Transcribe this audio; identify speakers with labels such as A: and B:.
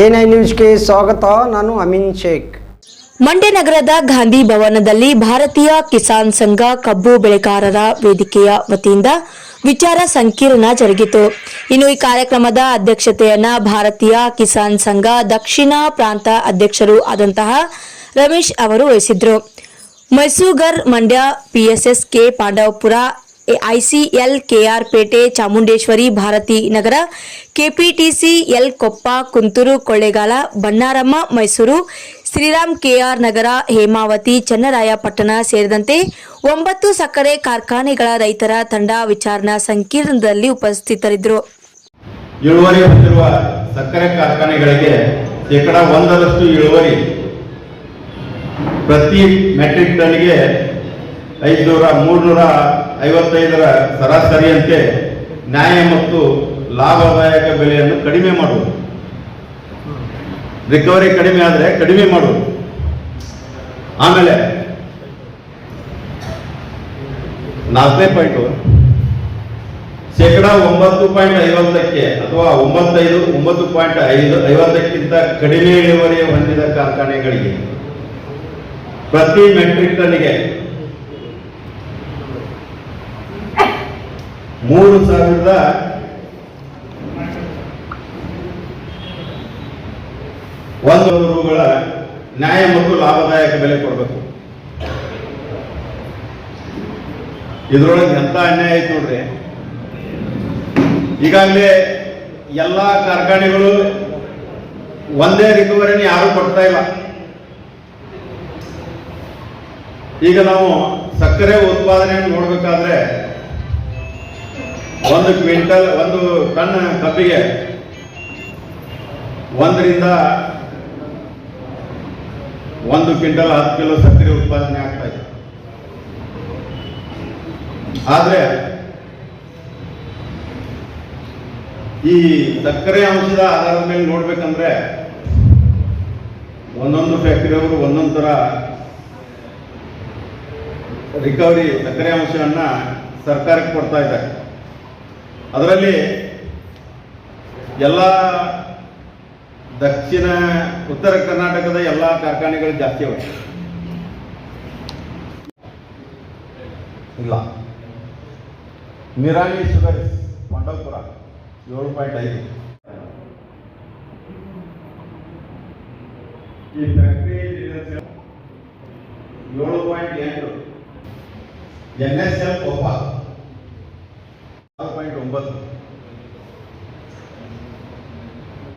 A: NI ನ್ಯೂಸ್ಗೆ ಸ್ವಾಗತ, ನಾನು ಅಮಿನ್ ಶೇಖ್.
B: ಮಂಡ್ಯ ನಗರದ ಗಾಂಧಿ ಭವನದಲ್ಲಿ ಭಾರತೀಯ ಕಿಸಾನ್ ಸಂಘ ಕಬ್ಬು ಬೆಳೆಗಾರರ ವೇದಿಕೆಯ ವತಿಯಿಂದ ವಿಚಾರ ಸಂಕಿರಣ ಜರುಗಿತು. ಇನ್ನು ಈ ಕಾರ್ಯಕ್ರಮದ ಅಧ್ಯಕ್ಷತೆಯನ್ನ ಭಾರತೀಯ ಕಿಸಾನ್ ಸಂಘ ದಕ್ಷಿಣ ಪ್ರಾಂತ ಅಧ್ಯಕ್ಷರು ಆದಂತಹ ರಮೇಶ್ ಅವರು ವಹಿಸಿದ್ರು. Mysugar Mandya PSS K Pandavapura ICL KR Pete Chamundeshwari Bharathi Nagar KPTC L Koppa, Kunthur, Kollegal Bannariamma Mysuru, Sriram KR Nagar, Hemavathi, Channarayapatna ಸೇರಿದಂತೆ ಒಂಬತ್ತು ಸಕ್ಕರೆ ಕಾರ್ಖಾನೆಗಳ ರೈತರ ತಂಡ ವಿಚಾರಣಾ ಸಂಕೀರ್ಣದಲ್ಲಿ ಉಪಸ್ಥಿತರಿದ್ದರು.
C: ಇಳುವರಿ ಹೊಂದಿರುವ ಸಕ್ಕರೆ ಕಾರ್ಖಾನೆಗಳಿಗೆ ಶೇಕಡ ಒಂದರಷ್ಟು ಇಳುವರಿ ಪ್ರತಿ ಮೆಟ್ರಿಕ್ ಟನ್ಗೆ ಐದುನೂರ ಮೂರ್ನೂರ ಐವತ್ತೈದರ ಸರಾಸರಿಯಂತೆ ನ್ಯಾಯ ಮತ್ತು ಲಾಭದಾಯಕ ಬೆಲೆಯನ್ನು ಕಡಿಮೆ ಮಾಡುವುದು. ರಿಕವರಿ ಕಡಿಮೆ ಆದರೆ ಕಡಿಮೆ ಮಾಡುವುದು. ಆಮೇಲೆ ನಾಲ್ಕನೇ ಪಾಯಿಂಟು, ಶೇಕಡ ಒಂಬತ್ತು ಪಾಯಿಂಟ್ ಐವತ್ತಕ್ಕೆ ಅಥವಾ ಒಂಬತ್ತೈದು, ಒಂಬತ್ತು ಪಾಯಿಂಟ್ ಐದು, ಐವತ್ತಕ್ಕಿಂತ ಕಡಿಮೆ ಇಳುವರಿ ಹೊಂದಿದ ಕಾರ್ಖಾನೆಗಳಿಗೆ ಪ್ರತಿ ಮೆಟ್ರಿಕ್ ಟನ್ಗೆ ಮೂರು ಸಾವಿರದ ಒಂದು ರೂಗಳ ನ್ಯಾಯ ಮತ್ತು ಲಾಭದಾಯಕ ಬೆಲೆ ಕೊಡಬೇಕು. ಇದರೊಳಗೆ ಎಂತ ಅನ್ಯಾಯ ಆಯ್ತು ನೋಡ್ರಿ. ಈಗಾಗಲೇ ಎಲ್ಲ ಕಾರ್ಖಾನೆಗಳು ಒಂದೇ ರಿಕವರಿನ ಯಾರು ಕೊಡ್ತಾ ಇಲ್ಲ. ಈಗ ನಾವು ಸಕ್ಕರೆ ಉತ್ಪಾದನೆಯನ್ನು ನೋಡ್ಬೇಕಾದ್ರೆ ಒಂದು ಕ್ವಿಂಟಲ್, ಒಂದು ಟನ್ ಕಬ್ಬಿಗೆ ಒಂದರಿಂದ ಒಂದು ಕ್ವಿಂಟಲ್ ಹತ್ತು ಕಿಲೋ ಸಕ್ಕರೆ ಉತ್ಪಾದನೆ ಆಗ್ತಾ ಇದೆ. ಆದರೆ ಈ ಸಕ್ಕರೆ ಅಂಶದ ಆಧಾರದ ಮೇಲೆ ನೋಡ್ಬೇಕಂದ್ರೆ ಒಂದೊಂದು ಫ್ಯಾಕ್ಟರಿಯವರು ಒಂದೊಂದು ಥರ ರಿಕವರಿ ಸಕ್ಕರೆ ಅಂಶವನ್ನ ಸರ್ಕಾರಕ್ಕೆ ಕೊಡ್ತಾ ಇದ್ದಾರೆ. ಅದರಲ್ಲಿ ಎಲ್ಲ ದಕ್ಷಿಣ, ಉತ್ತರ ಕರ್ನಾಟಕದ ಎಲ್ಲ ಕಾರ್ಖಾನೆಗಳು ಜಾಸ್ತಿ ಅವೆ. ಇಲ್ಲ. ನಿರಾಣಿ ಶುಗರ್ ಪಾಂಡವಪುರ ಏಳು ಪಾಯಿಂಟ್ ಐದು. ಈ ಫ್ಯಾಕ್ಟ್ರಿ ಏಳು ಪಾಯಿಂಟ್ ಎಂಟು. ಎನ್ ಎಸ್ ಎಲ್ ಕೋಪ ಆರು ಪಾಯಿಂಟ್ ಒಂಬತ್ತು